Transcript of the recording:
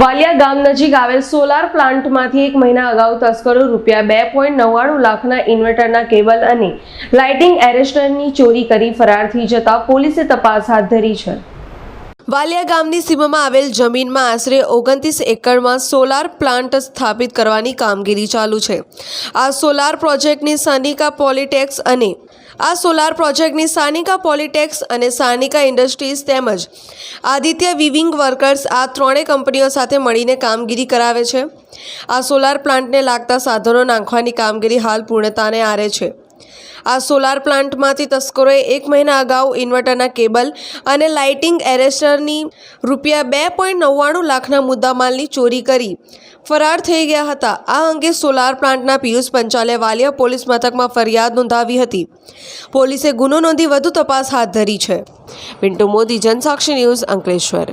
વાલિયા ગામ નજીક આવેલ સોલાર પ્લાન્ટમાંથી એક મહિના અગાઉ તસ્કરો રૂપિયા બે પોઈન્ટ નવ્વાણું લાખના ઇન્વર્ટરના કેબલ અને લાઇટિંગ એરેસ્ટરની ચોરી કરી ફરાર થઈ જતા પોલીસે તપાસ હાથ ધરી છે. વાલિયા ગામની સીમામાં આવેલ જમીનમાં આશરે ઓગણત્રીસ એકડમાં સોલાર પ્લાન્ટ સ્થાપિત કરવાની કામગીરી ચાલુ છે. આ સોલાર પ્રોજેક્ટની સાનિકા પોલિટેક્સ અને આ સોલાર પ્રોજેક્ટની સાનિકા પોલિટેક્સ અને સાનિકા ઇન્ડસ્ટ્રીઝ તેમજ આદિત્ય વિવિંગ વર્કર્સ આ ત્રણેય કંપનીઓ સાથે મળીને કામગીરી કરાવે છે. આ સોલાર પ્લાન્ટને લાગતા સાધનો નાખવાની કામગીરી હાલ પૂર્ણતાને આરે છે. આ સોલાર પ્લાન્ટમાંથી તસ્કરોએ એક મહિના અગાઉ ઇન્વર્ટરના કેબલ અને લાઇટિંગ એરેસ્ટરની રૂપિયા બે પોઈન્ટ નવ્વાણું લાખના મુદ્દામાલની ચોરી કરી. ફરાર થઈ ગયા હતા. આ અંગે સોલાર પ્લાન્ટના પિયુષ પંચાલે વાલિયા પોલીસ મથકમાં ફરિયાદ નોંધાવી હતી. પોલીસે ગુનો નોંધી વધુ તપાસ હાથ ધરી છે. પિન્ટુ મોદી, જનસાક્ષી ન્યૂઝ અંકલેશ્વર.